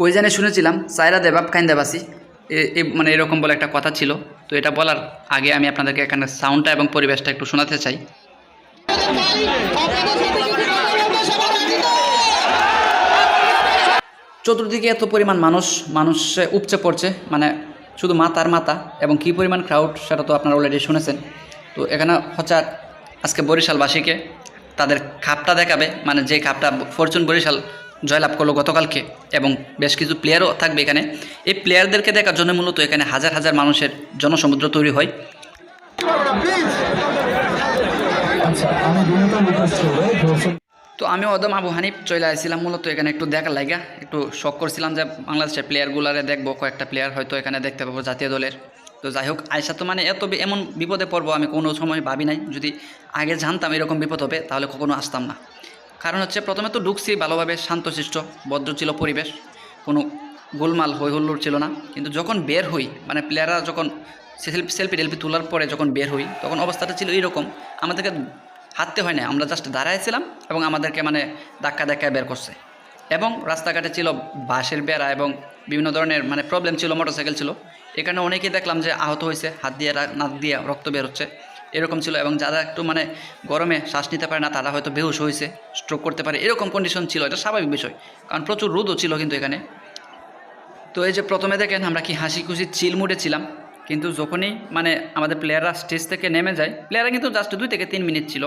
কই জানে শুনেছিলাম, সাইরা দেবাব খাইন দেবাসি মানে এরকম বলে একটা কথা ছিল। তো এটা বলার আগে আমি আপনাদেরকে এখানে সাউন্ডটা এবং পরিবেশটা একটু শোনাতে চাই। চতুর্দিকে এত পরিমাণ মানুষ, মানুষে উপচে পড়ছে মানে শুধু মাতার মাথা এবং কী পরিমাণ ক্রাউড সেটা তো আপনারা অলরেডি শুনেছেন। তো এখানে হচ্ছে আজকে বরিশালবাসীকে তাদের খাপটা দেখাবে মানে যে খাপটা ফরচুন বরিশাল জয়লাভ করল গতকালকে এবং বেশ কিছু প্লেয়ারও থাকবে এখানে। এই প্লেয়ারদেরকে দেখার জন্য মূলত এখানে হাজার হাজার মানুষের জনসমুদ্র তৈরি হয়। তো আমি অদম আবু হানিফ চলে আসছিলাম, মূলত এখানে একটু দেখার লাগা। একটু শখ করছিলাম যে বাংলাদেশের প্লেয়ারগুলারে দেখব, কয়েকটা প্লেয়ার হয়তো এখানে দেখতে পাবো জাতীয় দলের। তো যাই হোক আয়সা তো মানে এত এমন বিপদে পড়ব আমি কোনো সময় ভাবি নাই। যদি আগে জানতাম এরকম বিপদ হবে, তাহলে কখনো আসতাম না। কারণ হচ্ছে প্রথমে তো ঢুকছি, ভালোভাবে শান্তশিষ্ট, ভদ্র ছিল পরিবেশ, কোনো গোলমাল হই ছিল না। কিন্তু যখন বের হই মানে প্লেয়াররা যখন সেলফি সেলফি টেলফি তোলার পরে যখন বের হই, তখন অবস্থাটা ছিল এইরকম, আমাদেরকে হাঁটতে হয় না আমরা জাস্ট দাঁড়াইছিলাম এবং আমাদেরকে মানে ধাক্কা ধাক্কায় বের করছে। এবং রাস্তাঘাটে ছিল বাঁশের বেড়া এবং বিভিন্ন ধরনের মানে প্রবলেম ছিল মোটরসাইকেল ছিল। এখানে অনেকেই দেখলাম যে আহত হয়েছে, হাত দিয়ে, নাক দিয়ে রক্ত বের হচ্ছে। এরকম ছিল এবং যারা একটু মানে গরমে শ্বাস নিতে পারে না, তারা হয়তো বেহুশ হয়েছে স্ট্রোক করতে পারে, এরকম কন্ডিশন ছিল, এটা স্বাভাবিক বিষয়। কারণ প্রচুর রোদও ছিল কিন্তু এখানে। তো এই যে প্রথমে দেখেন আমরা কি হাসি খুশি চিল মুডে ছিলাম, কিন্তু যখনই মানে আমাদের প্লেয়াররা স্টেজ থেকে নেমে যায় প্লেয়াররা কিন্তু জাস্ট দুই থেকে তিন মিনিট ছিল।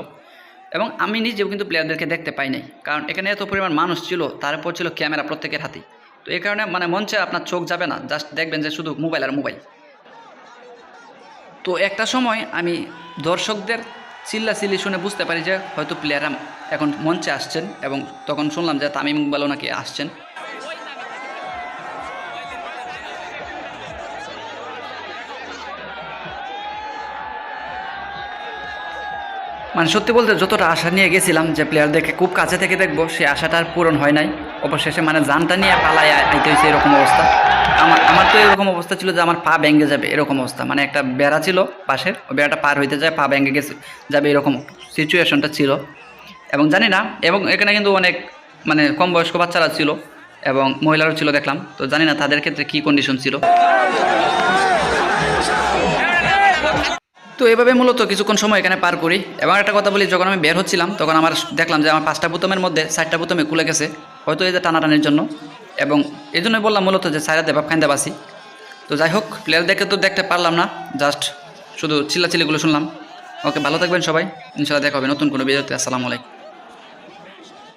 এবং আমি নিজেও কিন্তু প্লেয়ারদেরকে দেখতে পাই নাই, কারণ এখানে এত পরিমাণ মানুষ ছিল, তারপর ছিল ক্যামেরা প্রত্যেকের হাতে। তো এই কারণে মানে মঞ্চে আপনার চোখ যাবে না জাস্ট দেখবেন যে শুধু মোবাইল আর মোবাইল তো একটা সময় আমি দর্শকদের চিল্লা চিল্লি শুনে বুঝতে পারি যে হয়তো প্লেয়াররা এখন মঞ্চে আসছেন এবং তখন শুনলাম যে তামিম ইকবালও নাকি আসছেন। মানে সত্যি বলতে যতটা আশা নিয়ে গেছিলাম যে প্লেয়ারদেরকে খুব কাছে থেকে দেখব সেই আশাটা আর পূরণ হয় নাই। অবশেষে মানে জানটা নিয়ে পালাই আইতে হয়েছে এরকম অবস্থা। আমার আমার তো এরকম অবস্থা ছিল যে আমার পা ব্যাঙ্গে যাবে এরকম অবস্থা। মানে একটা বেড়া ছিল পাশের, ওই বেড়াটা পার হইতে যায়, পা ব্যাঙ্গে গেছে, যাবে এরকম সিচুয়েশনটা ছিল। এবং জানি না, এবং এখানে কিন্তু অনেক মানে কম বয়স্ক বাচ্চারা ছিল এবং মহিলারও ছিল দেখলাম। তো জানি না তাদের ক্ষেত্রে কী কন্ডিশন ছিল। তো এভাবে মূলত কিছুক্ষণ সময় এখানে পার করি। এবং একটা কথা বলি, যখন আমি বের হচ্ছিলাম, তখন আমার দেখলাম যে আমার পাঁচটা বোতামের মধ্যে চারটা বোতামে খুলে গেছে। হয়তো এই যে টানাটানির জন্য। এবং এই জন্যই বললাম মূলত যে সাইরা দেবাব খাইন্দাবাসি তো যাই হোক প্লেয়ার দেখে তো দেখতে পারলাম না, জাস্ট শুধু চিল্লাচিল্লিগুলো শুনলাম। ওকে, ভালো থাকবেন সবাই। ইনশাল্লাহ দেখা হবে নতুন কোনো ভিডিওতে। আসসালামু আলাইকুম।